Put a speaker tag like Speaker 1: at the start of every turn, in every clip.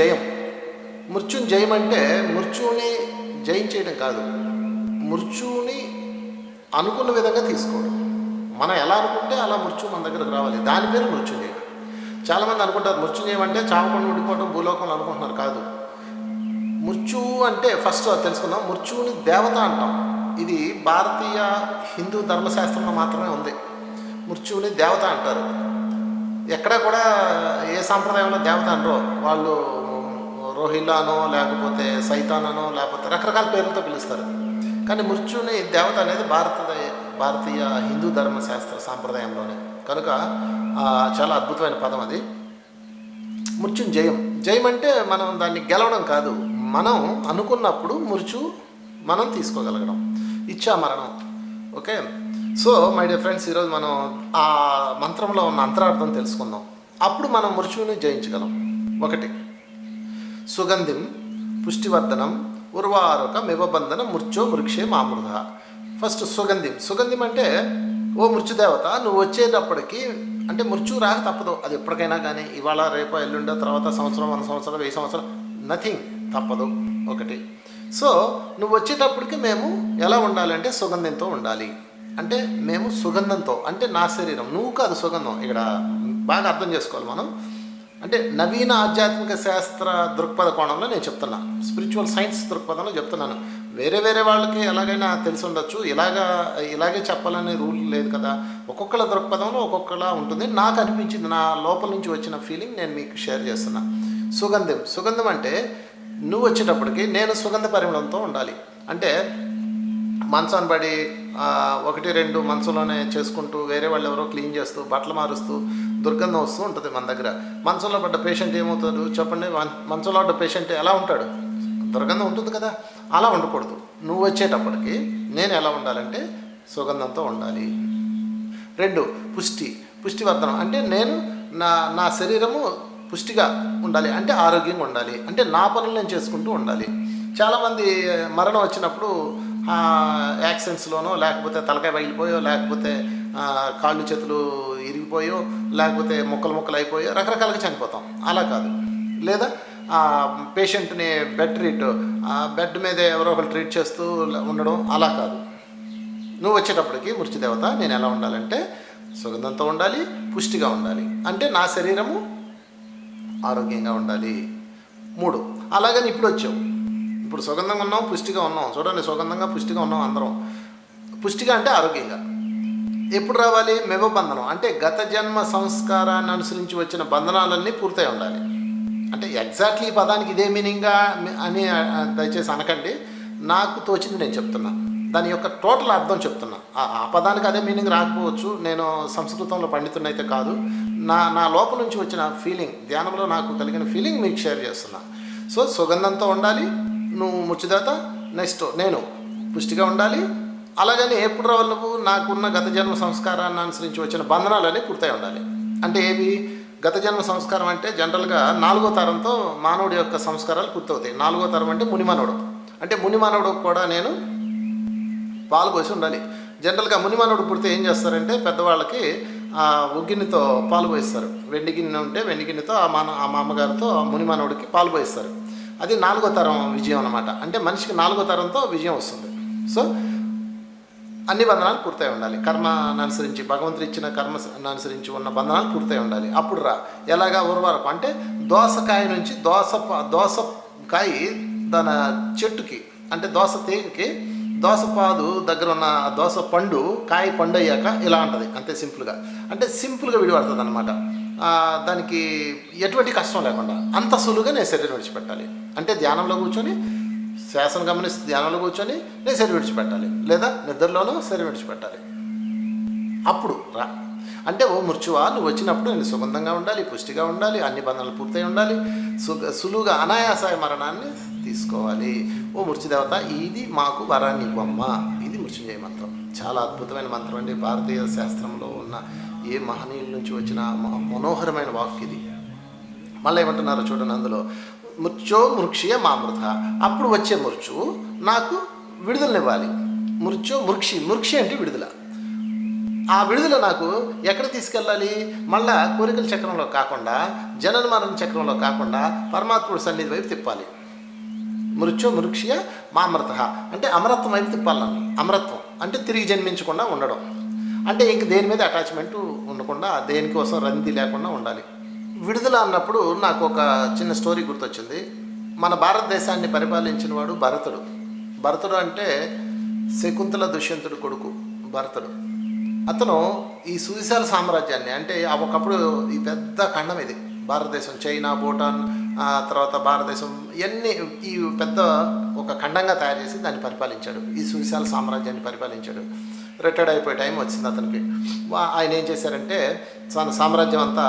Speaker 1: జయం. మృత్యుని జయం అంటే మృత్యువుని జయించేయడం కాదు. మృత్యువుని అనుకున్న విధంగా తీసుకోవడం. మనం ఎలా అనుకుంటే అలా మృత్యు మన దగ్గరకు రావాలి. దాని పేరు మృత్యుంజయం. చాలామంది అనుకుంటారు మృత్యుంజయం అంటే చావకుండా ఉండిపోవడం భూలోకంలో అనుకుంటున్నారు కాదు. మృత్యువు అంటే ఫస్ట్ అది తెలుసుకుందాం. మృత్యువుని దేవత అంటాం. ఇది భారతీయ హిందూ ధర్మశాస్త్రంలో మాత్రమే ఉంది. మృత్యువుని దేవత అంటారు. ఎక్కడ కూడా ఏ సాంప్రదాయంలో దేవత అంటారో వాళ్ళు రోహిల్లానో లేకపోతే సైతానో లేకపోతే రకరకాల పేర్లతో పిలుస్తారు. కానీ మృత్యుని దేవత అనేది భారత భారతీయ హిందూ ధర్మశాస్త్ర సాంప్రదాయంలోనే. కనుక చాలా అద్భుతమైన పదం అది. మృత్యుం జయం. జయం అంటే మనం దాన్ని గెలవడం కాదు. మనం అనుకున్నప్పుడు మృత్యు మనం తీసుకోగలగడం. ఇచ్చా మరణం okay? So my dear friends ఈరోజు మనం ఆ మంత్రంలో ఉన్న అంతరార్థం తెలుసుకుందాం. అప్పుడు మనం మృత్యువుని జయించగలం. ఒకటి. సుగంధిం పుష్టివర్ధనం ఉర్వారుక మివబంధనం మృత్యో మృక్షే మామృత ఫస్ట్ సుగంధిం. సుగంధిం అంటే ఓ మృత్యుదేవత నువ్వు వచ్చేటప్పటికి అంటే మృత్యు రాక తప్పదు. అది ఎప్పటికైనా కానీ ఇవాళ రేపు ఎల్లుండో తర్వాత సంవత్సరం వంద సంవత్సరం వెయ్యి సంవత్సరం నథింగ్ తప్పదు. ఒకటి. సో నువ్వు వచ్చేటప్పటికి మేము ఎలా ఉండాలంటే సుగంధంతో ఉండాలి. అంటే మేము సుగంధంతో అంటే నా శరీరం. నువ్వు కాదు సుగంధం. ఇక్కడ బాగా అర్థం చేసుకోవాలి మనం. అంటే నవీన ఆధ్యాత్మిక శాస్త్ర దృక్పథ కోణంలో నేను చెప్తున్నా. స్పిరిచువల్ సైన్స్ దృక్పథంలో చెప్తున్నాను. వేరే వేరే వాళ్ళకి ఎలాగైనా తెలిసి ఉండొచ్చు. ఇలాగా ఇలాగే చెప్పాలనే రూల్ లేదు కదా. ఒక్కొక్కళ్ళ దృక్పథంలో ఒక్కొక్కలా ఉంటుంది. నాకు అనిపించింది నా లోపల నుంచి వచ్చిన ఫీలింగ్ నేను మీకు షేర్ చేస్తున్నా. సుగంధం. సుగంధం అంటే నువ్వు వచ్చేటప్పటికి నేను సుగంధ పరిమళంతో ఉండాలి. అంటే మంచాన్ని పడి ఒకటి రెండు మంచంలోనే చేసుకుంటూ వేరే వాళ్ళు ఎవరో క్లీన్ చేస్తూ బట్టలు మారుస్తూ దుర్గంధం వస్తూ ఉంటుంది మన దగ్గర. మంచంలో పడ్డ పేషెంట్ ఏమవుతాడు? చెప్పండి మంచంలో పడ్డ పేషెంట్ ఎలా ఉంటాడు? దుర్గంధం ఉంటుంది కదా అలా ఉండకూడదు. నువ్వు వచ్చేటప్పటికి నేను ఎలా ఉండాలంటే సుగంధంతో ఉండాలి. రెండు పుష్టి. పుష్టివర్ధనం అంటే నేను నా నా శరీరము పుష్టిగా ఉండాలి. అంటే ఆరోగ్యంగా ఉండాలి. అంటే నా పనులు నేను చేసుకుంటూ ఉండాలి. చాలామంది మరణం వచ్చినప్పుడు యాక్సిడెంట్స్లోనో లేకపోతే తలకాయ పగిలిపోయో లేకపోతే కాళ్ళు చేతులు ఇరిగిపోయో లేకపోతే ముక్కలు ముక్కలు అయిపోయో రకరకాలుగా చనిపోతాం. అలా కాదు. లేదా పేషెంట్ని బెడ్ ట్రీట్ బెడ్ మీద ఎవరో ఒకరు ట్రీట్ చేస్తూ ఉండడం అలా కాదు. నువ్వు వచ్చేటప్పటికి మృత్యుదేవత నేను ఎలా ఉండాలంటే సుగంధంతో ఉండాలి పుష్టిగా ఉండాలి. అంటే నా శరీరము ఆరోగ్యంగా ఉండాలి. మూడు. అలాగని ఇప్పుడు వచ్చావు. ఇప్పుడు సుగంధంగా ఉన్నాం పుష్టిగా ఉన్నాం. చూడండి సుగంధంగా పుష్టిగా ఉన్నాం అందరం. పుష్టిగా అంటే ఆరోగ్యంగా. ఎప్పుడు రావాలి? మెవ బంధనం. అంటే గత జన్మ సంస్కారాన్ని అనుసరించి వచ్చిన బంధనాలన్నీ పూర్తయి ఉండాలి. అంటే ఎగ్జాక్ట్లీ ఈ పదానికి ఇదే మీనింగ్గా అని దయచేసి అనకండి. నాకు తోచింది నేను చెప్తున్నా. దాని యొక్క టోటల్ అర్థం చెప్తున్నా. ఆ ఆ పదానికి అదే మీనింగ్ రాకపోవచ్చు. నేను సంస్కృతంలో పండితున్నైతే కాదు. నా నా లోపల నుంచి వచ్చిన ఫీలింగ్ ధ్యానంలో నాకు కలిగిన ఫీలింగ్ మీకు షేర్ చేస్తున్నా. సో సుగంధంతో ఉండాలి. నువ్వు ముచ్చిదాత నెక్స్ట్ నేను పుష్టిగా ఉండాలి. అలాగని ఎప్పుడు రావాలి నాకున్న గత జన్మ సంస్కారాన్ని అనుసరించి వచ్చిన బంధనాలన్నీ పూర్తయి ఉండాలి. అంటే ఏవి? గత జన్మ సంస్కారం అంటే జనరల్గా నాలుగో తరంతో మానవుడి యొక్క సంస్కారాలు పూర్తవుతాయి. నాలుగో తరం అంటే మునిమానవుడు అంటే మునిమానవుడు కూడా నేను పాలు ఉండాలి. జనరల్గా మునిమానవుడు పుడితే ఏం చేస్తారంటే పెద్దవాళ్ళకి ఆ ఉగ్గిన్నెతో పాలు పోయిస్తారు. వెండి గిన్నె ఉంటే వెండి గిన్నెతో ఆ మాన ఆ మామగారితో ఆ మునిమానవుడికి పాలు పోయిస్తారు. అది నాలుగో తరం విజయం అనమాట అంటే మనిషికి నాలుగో తరంతో విజయం వస్తుంది. సో అన్ని బంధనాలు పూర్తయి ఉండాలి. కర్మను అనుసరించి భగవంతుడు ఇచ్చిన కర్మ అనుసరించి ఉన్న బంధనాలు పూర్తయి ఉండాలి. అప్పుడు రా. ఎలాగా ఉర్వరకు అంటే దోసకాయ నుంచి దోస దోసకాయ దాని చెట్టుకి అంటే దోస తీగకి దోసపాదు దగ్గర ఉన్న దోస పండు కాయ పండు అయ్యాక ఇలా ఉంటుంది. అంతే సింపుల్గా. అంటే సింపుల్గా విడిపడుతుంది అనమాట దానికి ఎటువంటి కష్టం లేకుండా అంత సులువుగా నేను శరీరం విడిచిపెట్టాలి. అంటే ధ్యానంలో కూర్చొని శ్వాసను గమనిస్తూ ధ్యానంలో కూర్చొని నేను సరి విడిచిపెట్టాలి. లేదా నిద్రలోనూ సరి విడిచిపెట్టాలి. అప్పుడు రా. అంటే ఓ మృత్యువా నువ్వు వచ్చినప్పుడు నేను సుగంధంగా ఉండాలి పుష్టిగా ఉండాలి అన్ని బంధనలు పూర్తయి ఉండాలి సు సులువుగా అనాయాసాయ మరణాన్ని తీసుకోవాలి. ఓ మృత్యుదేవత ఇది మాకు వరాన్ని ఇవ్వమ్మ. ఇది మృత్యుంజయ మంత్రం. చాలా అద్భుతమైన మంత్రం అండి. భారతీయ శాస్త్రంలో ఉన్న ఏ మహనీయుల నుంచి వచ్చిన మనోహరమైన వాక్ ఇది. మళ్ళీ ఏమంటున్నారో చూడండి అందులో. మృత్యో మృక్షియ మామృత. అప్పుడు వచ్చే మృత్యు నాకు విడుదలనివ్వాలి. మృత్యో మృక్షి మృక్షి అంటే విడుదల. ఆ విడుదల నాకు ఎక్కడ తీసుకెళ్ళాలి? మళ్ళా కోరికల చక్రంలో కాకుండా జనన మరణ చక్రంలో కాకుండా పరమాత్ముడు సన్నిధి వైపు తిప్పాలి. మృత్యు మృక్షియ మామృత. అంటే అమరత్వం వైపు తిప్పాలి నన్ను. అమరత్వం. అంటే తిరిగి జన్మించకుండా ఉండడం. అంటే ఇంక దేని మీద అటాచ్మెంట్ ఉండకుండా దేనికోసం రంది లేకుండా ఉండాలి. విడుదల అన్నప్పుడు నాకు ఒక చిన్న స్టోరీ గుర్తొచ్చింది. మన భారతదేశాన్ని పరిపాలించిన వాడు భరతుడు. భరతుడు అంటే శకుంతల దుష్యంతుడు కొడుకు భరతుడు. అతను ఈ సువిశాల సామ్రాజ్యాన్ని అంటే ఒకప్పుడు ఈ పెద్ద ఖండం ఇది. భారతదేశం చైనా భూటాన్ ఆ తర్వాత భారతదేశం ఇవన్నీ ఈ పెద్ద ఒక ఖండంగా తయారు చేసి దాన్ని పరిపాలించాడు. ఈ సువిశాల సామ్రాజ్యాన్ని పరిపాలించాడు. రిటైర్డ్ అయిపోయే టైం వచ్చింది అతనికి. ఆయన ఏం చేశారంటే తన సామ్రాజ్యం అంతా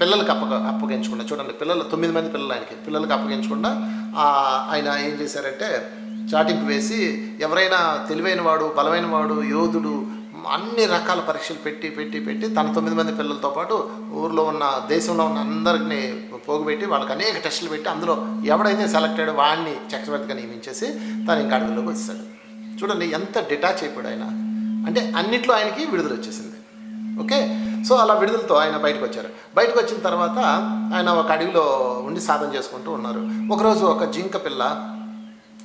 Speaker 1: పిల్లలకు అప్పగ అప్పగించకుండా చూడండి పిల్లలు తొమ్మిది మంది పిల్లలు ఆయనకి. పిల్లలకి అప్పగించకుండా ఆయన ఏం చేశారంటే చాటింపు వేసి ఎవరైనా తెలివైన వాడు బలమైన వాడు యోధుడు అన్ని రకాల పరీక్షలు పెట్టి పెట్టి పెట్టి తన తొమ్మిది మంది పిల్లలతో పాటు ఊర్లో ఉన్న దేశంలో ఉన్న అందరిని పోగుపెట్టి వాళ్ళకి అనేక టెస్టులు పెట్టి అందులో ఎవడైతే సెలెక్ట్ అయ్యాడో వాడిని చక్రవర్తిగా నియమించేసి తను ఇంకా అడవిలోకి వచ్చాడు చూడండి ఎంత డిటాచ్ అయిపోయాడు ఆయన. అంటే అన్నిట్లో ఆయనకి విడుదల వచ్చేసింది. ఓకే? సో అలా విడుదలతో ఆయన బయటకు వచ్చారు బయటకు వచ్చిన తర్వాత ఆయన ఒక అడవిలో ఉండి సాధన చేసుకుంటూ ఉన్నారు. ఒకరోజు ఒక జింక పిల్ల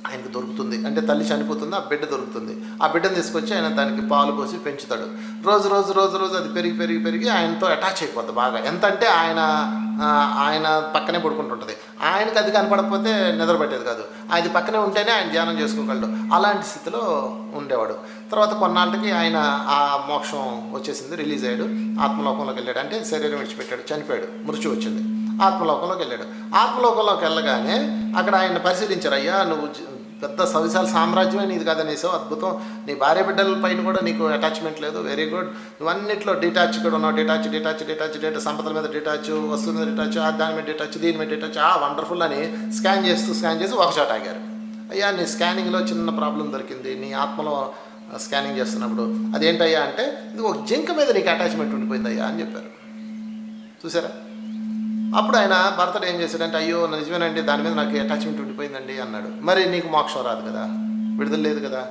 Speaker 1: ఆయనకు దొరుకుతుంది. అంటే తల్లి చనిపోతుంది ఆ బిడ్డ దొరుకుతుంది. ఆ బిడ్డను తీసుకొచ్చి ఆయన దానికి పాలు పోసి పెంచుతాడు. రోజు రోజు రోజు రోజు అది పెరిగి పెరిగి పెరిగి ఆయనతో అటాచ్ అయిపోద్ది బాగా. ఎంత అంటే ఆయన ఆయన పక్కనే పడుకుంటుంటుంది. ఆయనకి అది కనపడకపోతే నిద్ర పెట్టేది కాదు. అది పక్కనే ఉంటేనే ఆయన ధ్యానం చేసుకోగలడు అలాంటి స్థితిలో ఉండేవాడు. తర్వాత కొన్నాళ్ళకి ఆయన ఆ మోక్షం వచ్చేసింది రిలీజ్ అయ్యాడు. ఆత్మలోకంలోకి వెళ్ళాడు. అంటే శరీరం విడిచిపెట్టాడు చనిపోయాడు. మృత్యు వచ్చింది. ఆత్మలోకంలోకి వెళ్ళాడు. ఆత్మలోకంలోకి వెళ్ళగానే అక్కడ ఆయన పరిశీలించారు. అయ్యా నువ్వు పెద్ద సవిశాల సామ్రాజ్యమే నీది కదనేసావు అద్భుతం. నీ భార్య బిడ్డల పైన కూడా నీకు అటాచ్మెంట్ లేదు. వెరీ గుడ్ నువ్వు డిటాచ్ కూడా ఉన్నావు. డిటాచ్ డిటాచ్ డిటాచ్ డేటా సంపదల మీద డిటాచ్ వస్తువుల మీద డిటాచ్ ఆ దాని మీద డిటాచ్ దీని మీద డిటాచ్ ఆ వండర్ఫుల్ అని స్కాన్ చేస్తూ స్కాన్ చేసి ఒక షాట్ ఆగారు. అయ్యా నీ స్కానింగ్లో చిన్న ప్రాబ్లం దొరికింది. నీ ఆత్మలో స్కానింగ్ చేస్తున్నప్పుడు. అదేంటయ్యా అంటే ఇది ఒక జింక మీద నీకు అటాచ్మెంట్ ఉండిపోయిందయ్యా అని చెప్పారు. చూసారా? అప్పుడు ఆయన భర్తడు ఏం చేశాడంటే అయ్యో నిజమేనండి దాని మీద నాకు అటాచ్మెంట్ ఉండిపోయిందండి అన్నాడు. మరి నీకు మోక్షం రాదు కదా విడుదల లేదు కదా.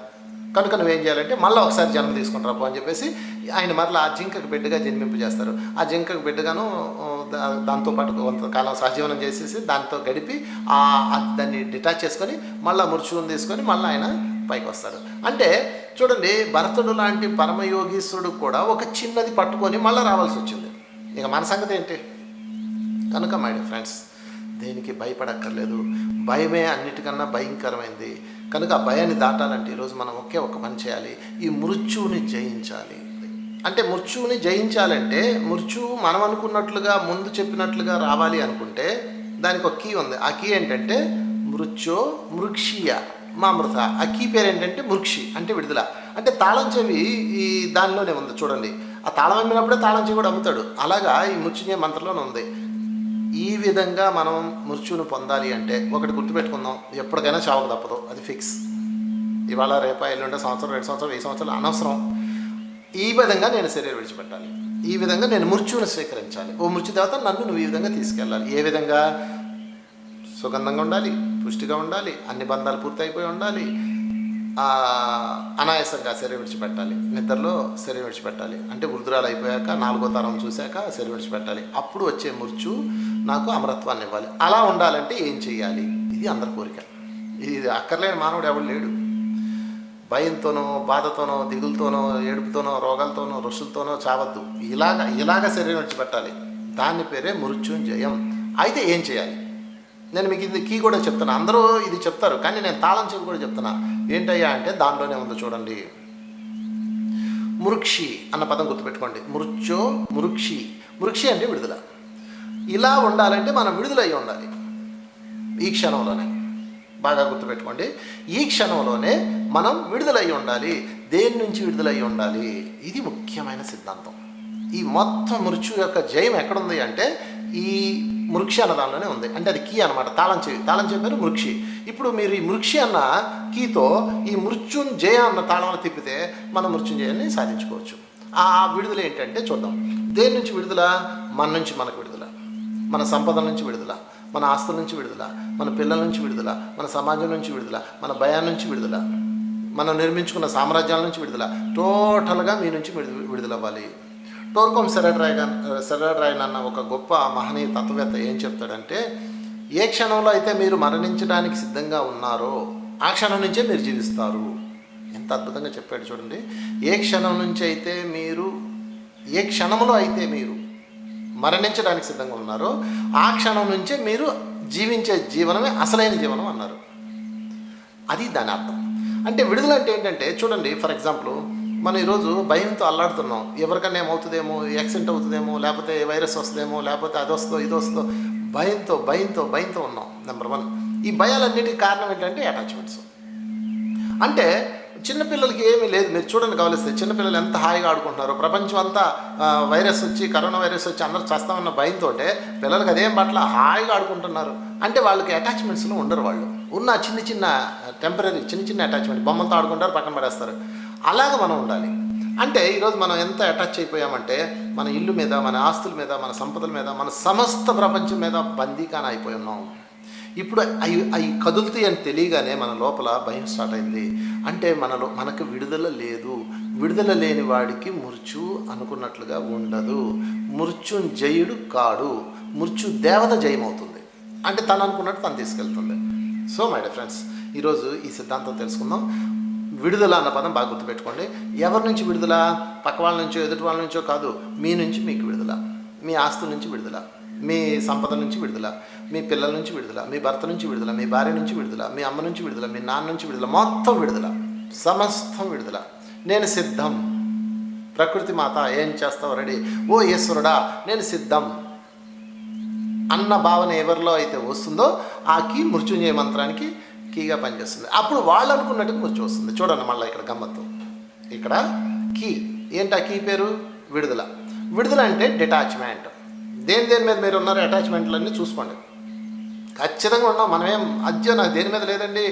Speaker 1: కనుక నువ్వేం చేయాలంటే మళ్ళీ ఒకసారి జన్మ తీసుకుని అని చెప్పేసి ఆయన మరలా ఆ జింకకు బిడ్డగా జన్మింపు చేస్తారు. ఆ జింకకు బిడ్డగాను దాంతో పాటు దాంతోపాటు కొంతకాలం సహజీవనం చేసేసి దాంతో గడిపి ఆ దాన్ని డిటాచ్ చేసుకొని మళ్ళీ మురుచుకుని తీసుకొని మళ్ళీ ఆయన పైకి వస్తారు. అంటే చూడండి భరతుడు లాంటి పరమయోగీశ్వరుడు కూడా ఒక చిన్నది పట్టుకొని మళ్ళీ రావాల్సి వచ్చింది. ఇక మన సంగతి ఏంటి? కనుక మై డియర్ ఫ్రెండ్స్ దేనికి భయపడక్కర్లేదు. భయమే అన్నిటికన్నా భయంకరమైంది. కనుక ఆ భయాన్ని దాటాలంటే ఈరోజు మనం ఒకే ఒక పని చేయాలి. ఈ మృత్యువుని జయించాలి. అంటే మృత్యువుని జయించాలంటే మృత్యువు మనం అనుకున్నట్లుగా ముందు చెప్పినట్లుగా రావాలి అనుకుంటే దానికి ఒక కీ ఉంది. ఆ కీ ఏంటంటే మృత్యో మృక్షీయ మామృత. ఆ కీ పేరు ఏంటంటే మృక్షి అంటే విడుదల. అంటే తాళం చెవి ఈ దానిలోనే ఉంది చూడండి. ఆ తాళం అమ్మినప్పుడే తాళం చెవి కూడా అమ్ముతాడు. అలాగా ఈ మృత్యుంజయ మంత్రంలోనే ఉంది. ఈ విధంగా మనం మృత్యువును పొందాలి అంటే ఒకటి గుర్తుపెట్టుకుందాం. ఎప్పటికైనా చావకు తప్పదు. అది ఫిక్స్. ఇవాళ రేపా ఎల్లుండే సంవత్సరం రెండు సంవత్సరం వెయ్యి సంవత్సరాలు అనవసరం. ఈ విధంగా నేను శరీరం విడిచిపెట్టాలి. ఈ విధంగా నేను మృత్యువును స్వీకరించాలి. ఓ మృత్యు తర్వాత నన్ను నువ్వు ఈ విధంగా తీసుకెళ్ళాలి. ఏ విధంగా? సుగంధంగా ఉండాలి పుష్టిగా ఉండాలి అన్ని బంధాలు పూర్తయిపోయి ఉండాలి. అనాయాసంగా శరీరం విడిచిపెట్టాలి. నిద్రలో శరీరం విడిచిపెట్టాలి. అంటే వృద్ధురాలు అయిపోయాక నాలుగో తరం చూశాక శరీరం విడిచిపెట్టాలి. అప్పుడు వచ్చే మృత్యు నాకు అమరత్వాన్ని ఇవ్వాలి. అలా ఉండాలంటే ఏం చేయాలి ఇది అందరి కోరిక. ఇది అక్కర్లేని మానవుడు ఎవడు లేడు. భయంతోనో బాధతోనో దిగులతోనో ఏడుపుతోనో రోగాలతోనో రుషులతోనో చావద్దు. ఇలాగ ఇలాగ శరీరం విడిచిపెట్టాలి దాని పేరే మృత్యుంజయం. అయితే ఏం చేయాలి నేను మీకు ఇది కీ కూడా చెప్తున్నా. అందరూ ఇది చెప్తారు కానీ నేను తాళం చెవి కూడా చెప్తున్నా. ఏంటయ్యా అంటే దానిలోనే ఉంది చూడండి. మృక్షి అన్న పదం గుర్తుపెట్టుకోండి. మృత్యో మృక్షి. మృక్షి అంటే విడుదల. ఇలా ఉండాలంటే మనం విడుదలై ఉండాలి. ఈ క్షణంలోనే. బాగా గుర్తుపెట్టుకోండి. ఈ క్షణంలోనే మనం విడుదలై ఉండాలి. దేని నుంచి విడుదలై ఉండాలి? ఇది ముఖ్యమైన సిద్ధాంతం. ఈ మొత్తం మృత్యు యొక్క జయం ఎక్కడుంది అంటే ఈ మృక్షి అన్న దానిలోనే ఉంది. అంటే అది కీ అనమాట తాళం చెవి తాళం చెప్పారు మృక్షి. ఇప్పుడు మీరు ఈ మృక్షి అన్న కీతో ఈ మృత్యుంజయ అన్న తాళంలో తిప్పితే మనం మృత్యుంజయాన్ని సాధించుకోవచ్చు. ఆ విడుదల ఏంటంటే చూద్దాం. దేని నుంచి విడుదల? మన నుంచి మనకు విడుదల. మన సంపద నుంచి విడుదల మన ఆస్తుల నుంచి విడుదల మన పిల్లల నుంచి విడుదల మన సమాజం నుంచి విడుదల మన భయాల నుంచి విడుదల మనం నిర్మించుకున్న సామ్రాజ్యాల నుంచి విడుదల టోటల్గా మీ నుంచి విడుదల విడుదలవ్వాలి. టోర్కోమ్ సెరడ్రాయ్ సెరడ్రాయన్ అన్న ఒక గొప్ప మహనీయ తత్వవేత్త ఏం చెప్తాడంటే ఏ క్షణంలో అయితే మీరు మరణించడానికి సిద్ధంగా ఉన్నారో ఆ క్షణం నుంచే మీరు జీవిస్తారు. ఎంత అద్భుతంగా చెప్పాడు చూడండి. ఏ క్షణం నుంచి అయితే మీరు ఏ క్షణంలో అయితే మీరు మరణించడానికి సిద్ధంగా ఉన్నారో. ఆ క్షణం నుంచే మీరు జీవించే జీవనమే అసలైన జీవనం అన్నారు. అది దాని అర్థం. అంటే విడుదల అంటే ఏంటంటే చూడండి ఫర్ ఎగ్జాంపుల్ మనం ఈరోజు భయంతో అల్లాడుతున్నాం. ఎవరికన్నా ఏమవుతుందేమో యాక్సిడెంట్ అవుతుందేమో లేకపోతే వైరస్ వస్తుందేమో లేకపోతే అది వస్తుందో ఇది వస్తుందో భయంతో భయంతో భయంతో ఉన్నాం నెంబర్ వన్ ఈ భయాలన్నిటికీ కారణం ఏంటంటే అటాచ్మెంట్స్ అంటే చిన్నపిల్లలకి ఏమీ లేదు. మీరు చూడండి కావలిస్తే చిన్నపిల్లలు ఎంత హాయిగా ఆడుకుంటున్నారు ప్రపంచం అంతా వైరస్ వచ్చి కరోనా వైరస్ వచ్చి అందరూ చేస్తామన్న భయంతో పిల్లలకి అదేం పట్ల హాయిగా ఆడుకుంటున్నారు. అంటే వాళ్ళకి అటాచ్మెంట్స్లో ఉండరు వాళ్ళు. ఉన్న చిన్న చిన్న టెంపరీ చిన్న చిన్న అటాచ్మెంట్ బొమ్మలతో ఆడుకుంటారు పక్కన పడేస్తారు. అలాగ మనం ఉండాలి. అంటే ఈరోజు మనం ఎంత అటాచ్ అయిపోయామంటే మన ఇల్లు మీద మన ఆస్తుల మీద మన సంపదల మీద మన సమస్త ప్రపంచం మీద బందీకాన అయిపోయి ఉన్నాం. ఇప్పుడు అవి అవి కదులుతాయి అని తెలియగానే మన లోపల భయం స్టార్ట్ అయింది. అంటే మనలో మనకు విడుదల లేదు. విడుదల లేని వాడికి మృత్యు అనుకున్నట్లుగా ఉండదు. మృత్యుంజయుడు కాడు. మృత్యు దేవత జయమవుతుంది. అంటే తను అనుకున్నట్టు తను తీసుకెళ్తుంది. సో మై డియర్ ఫ్రెండ్స్ ఈరోజు ఈ సిద్ధాంతం తెలుసుకుందాం. విడుదల అన్న పదం బాగా గుర్తుపెట్టుకోండి. ఎవరి నుంచి విడుదల? పక్క వాళ్ళ నుంచో ఎదుటి వాళ్ళ నుంచో కాదు. మీ నుంచి మీకు విడుదల. మీ ఆస్తుల నుంచి విడుదల. మీ సంపద నుంచి విడుదల మీ పిల్లల నుంచి విడుదల మీ భర్త నుంచి విడుదల మీ భార్య నుంచి విడుదల మీ అమ్మ నుంచి విడుదల మీ నాన్న నుంచి విడుదల మొత్తం విడుదల సమస్తం విడుదల. నేను సిద్ధం. ప్రకృతి మాత ఏం చేస్తావు రెడీ? ఓ ఈశ్వరుడా నేను సిద్ధం. అన్న భావన ఎవరిలో అయితే వస్తుందో ఆ కీ మృత్యుంజయ మంత్రానికి కీగా పనిచేస్తుంది. అప్పుడు వాళ్ళు అనుకున్నట్టుగా మృత్యు వస్తుంది. చూడండి మళ్ళీ ఇక్కడ గమ్మత్తు. ఇక్కడ కీ. ఏంటి ఆ కీ పేరు? విడుదల. విడుదల అంటే డిటాచ్మెంట్ దేని దేని మీద మీరు ఉన్నారు అటాచ్మెంట్లన్నీ చూసుకోండి. ఖచ్చితంగా ఉన్నాం. మనమేం అజ్జో నాకు దేని మీద లేదండి.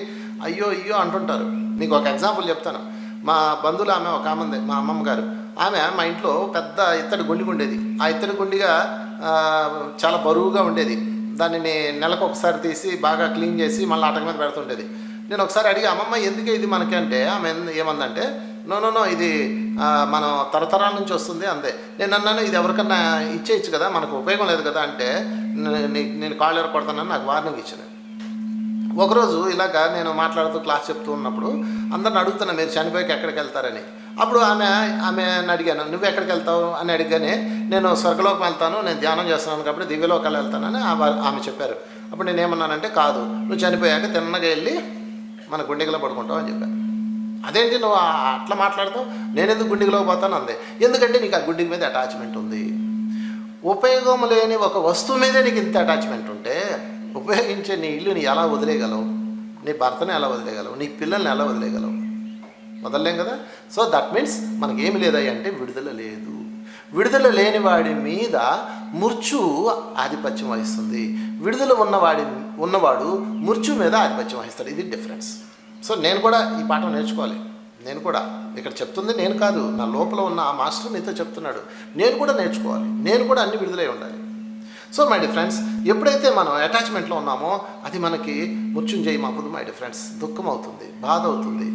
Speaker 1: అయ్యో అయ్యో అంటుంటారు. మీకు ఒక ఎగ్జాంపుల్ చెప్తాను. మా బంధువులు ఆమె ఒక ఆమె మా అమ్మమ్మ గారు. ఆమె మా ఇంట్లో పెద్ద ఇత్తడి గుండి ఉండేది. ఆ ఇత్తడి గుండిగా చాలా బరువుగా ఉండేది. దానిని నెలకు ఒకసారి తీసి బాగా క్లీన్ చేసి మళ్ళీ ఆటక మీద పెడుతుండేది. నేను ఒకసారి అడిగి అమ్మమ్మ ఎందుకే ఇది మనకి? అంటే ఆమె ఏమందంటే నో నో నో ఇది మనం తరతరాల నుంచి వస్తుంది అందే నేను అన్నాను ఇది ఎవరికన్నా ఇచ్చేయచ్చు కదా మనకు ఉపయోగం లేదు కదా అంటే నీ- నేను కాళ్ళు ఏర్పడతానని నాకు వార్నింగ్ ఇచ్చాను ఒకరోజు ఇలాగా నేను మాట్లాడుతూ క్లాస్ చెప్తూ ఉన్నప్పుడు అందరిని అడుగుతున్నా మీరు చనిపోయాక ఎక్కడికి వెళ్తారని? అప్పుడు ఆమె ఆమెను అడిగాను నువ్వు ఎక్కడికి వెళ్తావు? అని అడిగానే నేను స్వర్గలోకం వెళ్తాను నేను ధ్యానం చేస్తున్నాను కాబట్టి దివ్యలోకాలు వెళ్తానని ఆమె- ఆమె చెప్పారు. అప్పుడు నేను ఏమన్నానంటే కాదు నువ్వు చనిపోయాక తిన్నగా వెళ్ళి మన గుండెగలో పడుకుంటావు అని చెప్పాను. అదేంటి నువ్వు అట్లా మాట్లాడతావు? నేను ఎందుకు గుండెగలో పోతాను అందే. ఎందుకంటే నీకు ఆ గుండెకి మీద అటాచ్మెంట్ ఉంది. ఉపయోగం లేని ఒక వస్తువు మీదే నీకు ఇంత అటాచ్మెంట్ ఉంటే ఉపయోగించే నీ ఇల్లుని ఎలా వదిలేయగలవు? నీ భర్తని ఎలా వదిలేయగలవు? నీ పిల్లల్ని ఎలా వదిలేయగలవు? వదలలేం కదా? సో దట్ మీన్స్ మనకేమి ఏమి లేదయ్య అంటే విడుదల లేదు. విడుదల లేని వాడి మీద మృత్యు ఆధిపత్యం వహిస్తుంది. విడుదల ఉన్నవాడి ఉన్నవాడు మృత్యు మీద ఆధిపత్యం వహిస్తాడు. ఇది డిఫరెన్స్ సో నేను కూడా ఈ పాఠం నేర్చుకోవాలి. నేను కూడా. ఇక్కడ చెప్తుంది నేను కాదు నా లోపల ఉన్న ఆ మాస్టర్ మీతో చెప్తున్నాడు. నేను కూడా నేర్చుకోవాలి. నేను కూడా అన్ని విడుదలై ఉండాలి. సో మై ఫ్రెండ్స్ ఎప్పుడైతే మనం అటాచ్మెంట్లో ఉన్నామో అది మనకి మృత్యుంజయం అవ్వదు మై ఫ్రెండ్స్ దుఃఖం అవుతుంది బాధ అవుతుంది.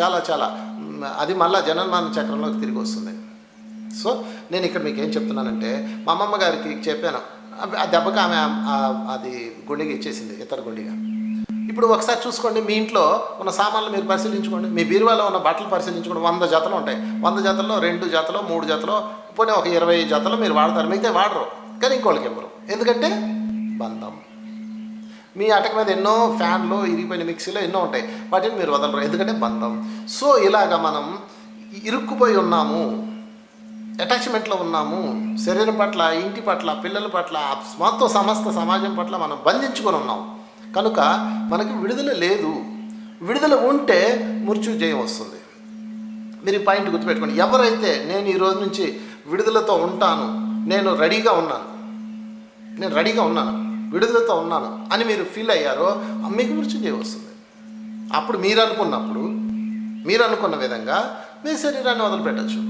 Speaker 1: చాలా చాలా. అది మళ్ళా జనన్మాన చక్రంలోకి తిరిగి వస్తుంది. సో నేను ఇక్కడ మీకు ఏం చెప్తున్నానంటే మా అమ్మమ్మ గారికి చెప్పాను. ఆ దెబ్బకి ఆమె అది గుండెకి ఇచ్చేసింది ఇతర గుండెగా. ఇప్పుడు ఒకసారి చూసుకోండి మీ ఇంట్లో ఉన్న సామాన్లు మీరు పరిశీలించుకోండి. మీ బీరువాలో ఉన్న బట్టలు పరిశీలించుకోండి. వంద జతలు ఉంటాయి. వంద జతల్లో రెండు జతలో మూడు జతలో పోనీ ఒక ఇరవై జతలు మీరు వాడతారు. మిగతా వాడరు. కానీ ఇంకోళ్ళకి ఇవ్వరు. ఎందుకంటే బంధం. మీ అటక మీద ఎన్నో ఫ్యాన్లు ఇరిగిపోయిన మిక్సీలో ఎన్నో ఉంటాయి. వాటిని మీరు వదలరు. ఎందుకంటే బంధం. సో ఇలాగా మనం ఇరుక్కుపోయి ఉన్నాము. అటాచ్మెంట్లో ఉన్నాము. శరీరం పట్ల ఇంటి పట్ల పిల్లల పట్ల మొత్తం సమస్త సమాజం పట్ల మనం బంధించుకొని ఉన్నాం. కనుక మనకి విడుదల లేదు. విడుదల ఉంటే మృత్యు జయం వస్తుంది. మీరు ఈ పాయింట్ గుర్తుపెట్టుకోండి. ఎవరైతే నేను ఈ రోజు నుంచి విడుదలతో ఉంటాను నేను రెడీగా ఉన్నాను. నేను రెడీగా ఉన్నాను. విడుదలతో ఉన్నాను అని మీరు ఫీల్ అయ్యారో మీకు మృత్యుంజయం వస్తుంది. అప్పుడు మీరు అనుకున్నప్పుడు మీరు అనుకున్న విధంగా మీ శరీరాన్ని వదిలిపెట్టచ్చు.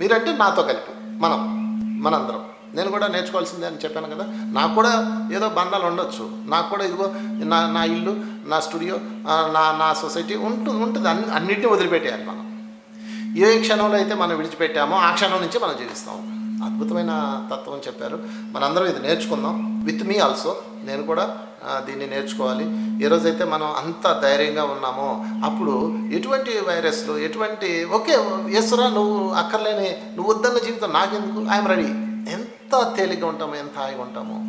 Speaker 1: మీరంటే నాతో కలిపి మనం మనందరం. నేను కూడా నేర్చుకోవాల్సిందే అని చెప్పాను కదా. నాకు కూడా ఏదో బంధాలు ఉండొచ్చు. నాకు కూడా ఇదిగో నా నా ఇల్లు నా స్టూడియో నా నా సొసైటీ ఉంటుంది ఉంటుంది. అన్ని అన్నింటినీ వదిలిపెట్టేయాలి మనం. ఏ క్షణంలో అయితే మనం విడిచిపెట్టామో ఆ క్షణం నుంచి మనం జీవిస్తాం. అద్భుతమైన తత్వం చెప్పారు. మనందరం ఇది నేర్చుకుందాం. విత్ మీ ఆల్సో నేను కూడా దీన్ని నేర్చుకోవాలి. ఏ రోజైతే మనం అంత ధైర్యంగా ఉన్నామో అప్పుడు ఎటువంటి వైరస్లు ఎటువంటి ఓకే ఎసురా నువ్వు అక్కర్లేని నువ్వు వద్దన్న జీవితం నాకెందుకు? I'm ready. ఎంత తేలిగ్గా ఉంటాము ఎంత హాయిగా ఉంటామో.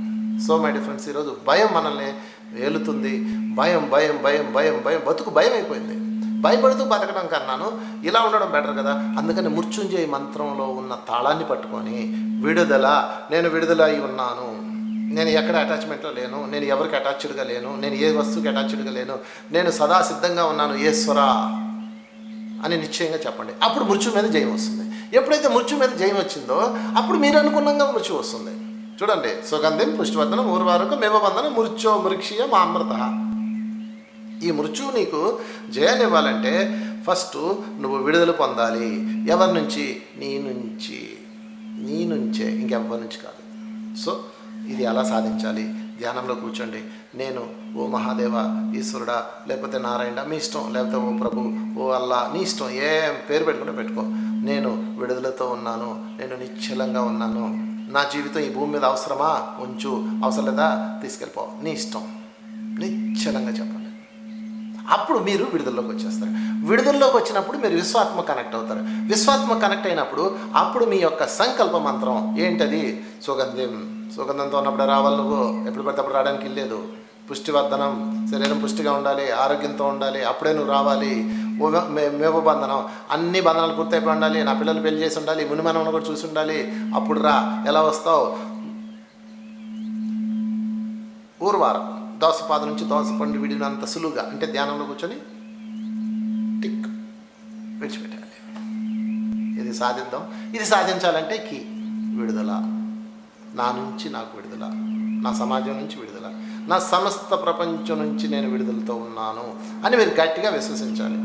Speaker 1: సో మై డిఫరెన్స్ ఈరోజు భయం మనల్ని వేలుతుంది. భయం భయం భయం భయం భయం. బతుకు భయం అయిపోయింది. భయపడుతూ బతకడం కన్నాను. ఇలా ఉండడం బెటర్ కదా. అందుకని మృత్యుంజయ మంత్రంలో ఉన్న తాళాన్ని పట్టుకొని విడుదల నేను విడుదల అయి ఉన్నాను. నేను ఎక్కడ అటాచ్మెంట్లో లేను. నేను ఎవరికి అటాచ్డ్గా లేను. నేను ఏ వస్తువుకి అటాచ్డ్గా లేను. నేను సదా సిద్ధంగా ఉన్నాను. ఈశ్వరా అని నిశ్చయంగా చెప్పండి. అప్పుడు మృత్యు మీద జయం వస్తుంది. ఎప్పుడైతే మృత్యు మీద జయం వచ్చిందో అప్పుడు మీరు అనుకున్నంగా మృత్యు వస్తుంది. చూడండి సుగంధం పుష్టివర్ధనం ఊర్వారకు మేమబంధనం మృత్యో మృక్షియ మామృత ఈ మృత్యువు నీకు జయాన్ని ఇవ్వాలంటే ఫస్ట్ నువ్వు విడుదల పొందాలి. ఎవరి నుంచి? నీ నుంచి. నీ నుంచే ఇంకెవరి నుంచి కాదు. సో ఇది ఎలా సాధించాలి? ధ్యానంలో కూర్చోండి. నేను ఓ మహాదేవ ఈశ్వరుడా లేకపోతే నారాయణ మీ ఇష్టం. లేకపోతే ఓ ప్రభు ఓ అల్లా నీ ఇష్టం. ఏం పేరు పెట్టుకుంటే పెట్టుకో. నేను విడుదలతో ఉన్నాను. నేను నిశ్చలంగా ఉన్నాను. నా జీవితం ఈ భూమి మీద అవసరమా? ఉంచు. అవసరం లేదా? తీసుకెళ్ళిపో. నీ ఇష్టం. నిశ్చలంగా చెప్పండి. అప్పుడు మీరు విడుదలలోకి వచ్చేస్తారు. విడుదలలోకి వచ్చినప్పుడు మీరు విశ్వాత్మ కనెక్ట్ అవుతారు. విశ్వాత్మ కనెక్ట్ అయినప్పుడు అప్పుడు మీ యొక్క సంకల్ప మంత్రం ఏంటది? సుగంధం. సుగంధంతో ఉన్నప్పుడు రావాలి నువ్వు. ఎప్పుడు పడితే అప్పుడు రావడానికి లేదు పుష్టివర్ధనం. శరీరం పుష్టిగా ఉండాలి. ఆరోగ్యంతో ఉండాలి. అప్పుడే నువ్వు రావాలి. మేవ బంధనం. అన్ని బంధనాలు గుర్తయిపోయి ఉండాలి. నా పిల్లలు పెళ్ళి చేసి ఉండాలి. మునిమనం కూడా చూసి ఉండాలి. అప్పుడు రా ఎలా వస్తావు? ఊర్వారం. దోసపాద నుంచి దోసపండు విడినంత సులువుగా అంటే ధ్యానంలో కూర్చొని టిక్ విడిచిపెట్టాలి ఇది సాధిద్దాం. ఇది సాధించాలంటే కీ? విడుదల. నా నుంచి నాకు విడుదల. నా సమాజం నుంచి విడుదల. నా సమస్త ప్రపంచం నుంచి నేను విడుదలతో ఉన్నాను అని మీరు గట్టిగా విశ్వసించాలి.